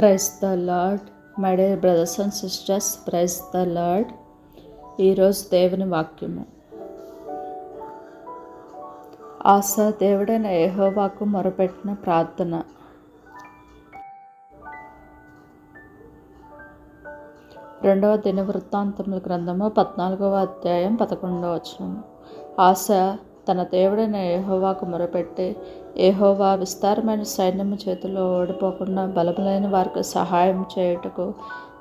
Praise the Lord my dear brothers and sisters praise the Lord ఈరోజు దేవుని వాక్యము. ఆశ దేవుడైన ఏహోవాకు మొరపెట్టిన ప్రార్థన. రెండవ దిన వృత్తాంతముల గ్రంథము పద్నాలుగవ అధ్యాయం పదకొండవ వచనము. ఆశ తన దేవుడైన ఏహోవాకు మొరపెట్టి ఏహోవా విస్తారమైన సైన్యము చేతిలో ఓడిపోకుండా బలములైన వారికి సహాయం చేయుటకు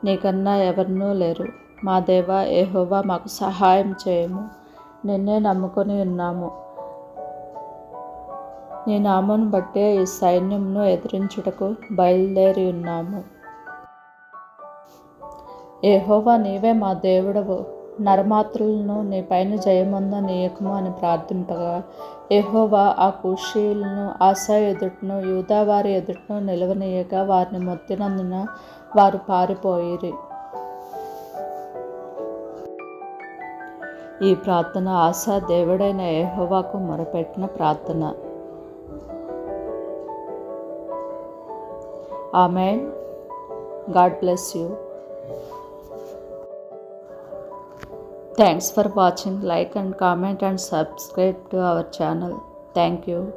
నీకన్నా ఎవరినూ లేరు. మా దేవ ఏహోవా మాకు సహాయం చేయము. నిన్నే నమ్ముకొని ఉన్నాము. నీ నామను బట్టే ఈ సైన్యంను ఎదిరించుటకు బయలుదేరి ఉన్నాము. ఏహోవా నీవే మా దేవుడవు. నరమాత్రులను నీ పైన జయమంద నీయకము అని ప్రార్థింపగా ఎహోవా ఆ కుషీలను ఆశా ఎదుటను యూదావారి ఎదుటను నిలవనీయగా వారిని మొత్తినందున వారు పారిపోయిరి. ఈ ప్రార్థన ఆశా దేవుడైన ఎహోవాకు మొరపెట్టిన ప్రార్థన. Amen. God bless you. Thanks for watching. Like and comment and subscribe to our channel. Thank you.